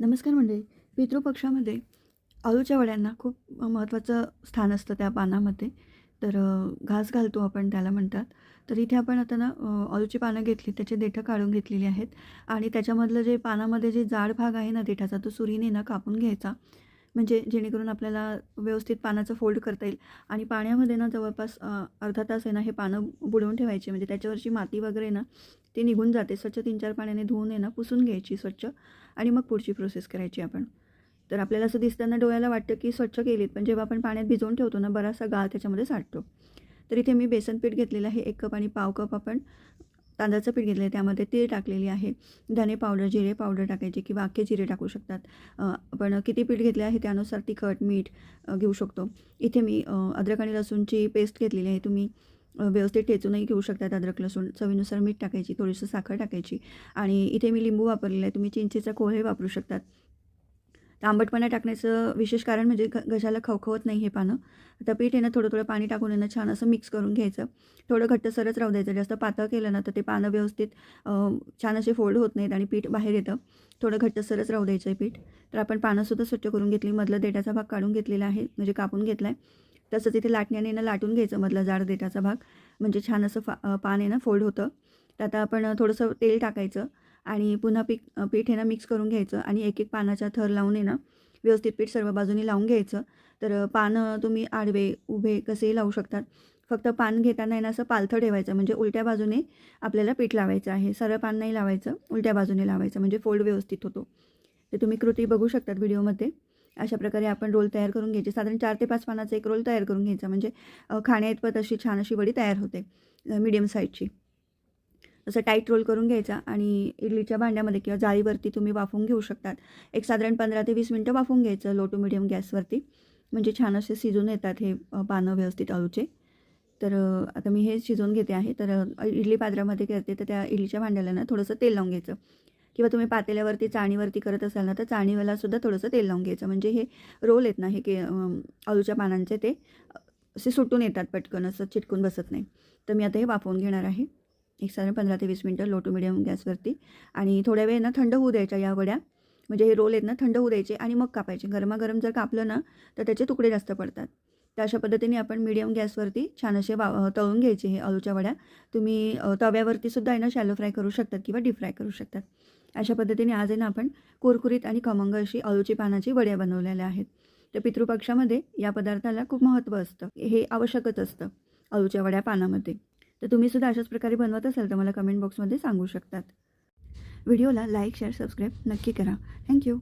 नमस्कार मंडळी. पितृपक्षामध्ये अळूच्या वड्यांना खूप महत्त्वाचं स्थान असतं त्या पानामध्ये. तर घास घालतो आपण त्याला म्हणतात. तर इथे आपण आता ना आळूची पानं घेतली त्याचे देठं काढून घेतलेली आहेत. आणि त्याच्यामधलं जे पानामध्ये जे जाड भाग आहे ना देठाचा तो सुरीने ना कापून घ्यायचा. म्हणजे जेणेकरून आपल्याला व्यवस्थित पानाचं फोल्ड करता येईल. आणि पाण्यामध्ये ना जवळपास अर्धा तास आहे ना हे पानं बुडवून ठेवायचे. म्हणजे त्याच्यावरची माती वगैरे ना ती निघून जाते. स्वच्छ तीन चार पाण्याने धुवून आहे ना पुसून घ्यायची स्वच्छ आणि मग पुढची प्रोसेस करायची आपण. तर आपल्याला असं दिसताना डोळ्याला वाटतं की स्वच्छ केलीत पण जेव्हा आपण पाण्यात भिजवून ठेवतो ना बराचसा गाळ त्याच्यामध्ये साठतो. तर इथे मी बेसन पीठ घेतलेलं आहे. एक कप आणि पाव कप आपण तांदळाचं पीठ घेतलं आहे. त्यामध्ये तीळ टाकलेली आहे. धने पावडर जिरे पावडर टाकायची किंवा अख्खे जिरे टाकू शकतात. आपण किती पीठ घेतले आहे त्यानुसार तिखट मीठ घेऊ शकतो. इथे मी अद्रक आणि लसूणची पेस्ट घेतलेली आहे. तुम्ही व्यवस्थित ठेचूनही घेऊ शकतात अद्रक लसूण चवीनुसार मीठ टाकायची थोडीसं साखर टाकायची. आणि इथे मी लिंबू वापरलेला आहे. तुम्ही चिंचेचा कोळही वापरू शकतात. आंबटपणा टाकण्याचं विशेष कारण म्हणजे घ घशाला खवखवत नाही हे पानं. आता पीठ आहे ना थोडं थोडं पाणी टाकून येणं छान असं मिक्स करून घ्यायचं. थोडं घट्टसरच राहू द्यायचं. जास्त पातळ केलं ना तर ते पानं व्यवस्थित छान असे फोल्ड होत नाहीत आणि पीठ बाहेर येतं. थोडं घट्टसरच राहू द्यायचं आहे पीठ. तर आपण पानंसुद्धा स्वच्छ करून घेतली. मधलं देठाचा भाग काढून घेतलेला आहे. म्हणजे कापून घेतला आहे तसंच इथे लाटण्याने ना लाटून घ्यायचं मधला जाड देठाचा भाग. म्हणजे छान असं फा पान आहे ना फोल्ड होतं. तर आता आपण थोडंसं तेल टाकायचं आणि पुन्हा पीठ पीठ आहे ना मिक्स करून घ्यायचं आणि एक एक पानाचा थर लावून आहे ना व्यवस्थित पीठ सर्व बाजूनी लावून घ्यायचं. तर पानं तुम्ही आडवे उभे कसेही लावू शकतात. फक्त पान घेताना आहे ना असं पालथं ठेवायचं. म्हणजे उलट्या बाजूने आपल्याला पीठ लावायचं आहे. सरळ पान नाही लावायचं उलट्या बाजूने लावायचं. म्हणजे फोल्ड व्यवस्थित होतो. तर तुम्ही कृती बघू शकतात व्हिडिओमध्ये. अशा प्रकारे आपण रोल तयार करून घ्यायचे. साधारण चार ते पाच पानाचा एक रोल तयार करून घ्यायचा. म्हणजे अ, खाण्याइतपत अशी छान अशी वडी तयार होते मीडियम साईजची असं टाईट रोल करून घ्यायचा आणि इडलीच्या भांड्यामध्ये किंवा जाळीवरती तुम्ही वाफवून घेऊ शकतात. एक साधारण पंधरा ते वीस मिनटं वाफवून घ्यायचं लो टू मिडियम गॅसवरती. म्हणजे छान असे शिजून येतात हे पानं व्यवस्थित अळूचे तर आता मी हे शिजवून घेते आहे. तर इडली पात्रामध्ये करते तर त्या इडलीच्या भांड्याला ना थोडंसं तेल लावून घ्यायचं. किंवा तुम्ही पातेल्यावरती चाणीवरती करत असाल ना तर चाळणीवाला सुद्धा थोडंसं तेल लावून घ्यायचं. म्हणजे हे रोल आहेत ना हे के अम, अळूच्या पानांचे ते असे सुटून येतात पटकन असं चिटकून बसत नाही. तर मी आता हे वाफवून घेणार आहे. एक साधारण पंधरा ते वीस मिनटं लो टू मिडियम गॅसवरती. आणि थोड्या वेळ ना थंड होऊ द्यायच्या या वड्या. म्हणजे हे रोल आहेत ना थंड होऊ द्यायचे आणि मग कापायचे. गरमागरम जर कापलं ना तर त्याचे तुकडे जास्त पडतात. तर अशा पद्धतीने आपण मीडियम गॅसवरती छान असे वा तळून घ्यायचे हे अळूच्या वड्या. तुम्ही तव्यावरती सुद्धा आहे ना शॅलो फ्राय करू शकतात किंवा डीप फ्राय करू शकतात. अशा पद्धतीने आज आहे ना आपण कुरकुरीत आणि खमंग अशी अळूची पानाची वड्या बनवलेल्या आहेत. तर पितृपक्षामध्ये या पदार्थाला खूप महत्त्व असतं. हे आवश्यकच असतं अळूच्या वड्या पानामध्ये. तर तुम्ही सुद्धा अशाच प्रकारे बनवत असाल तर मला कमेंट बॉक्समध्ये सांगू शकतात. व्हिडिओला लाईक शेअर सबस्क्राईब नक्की करा. थँक्यू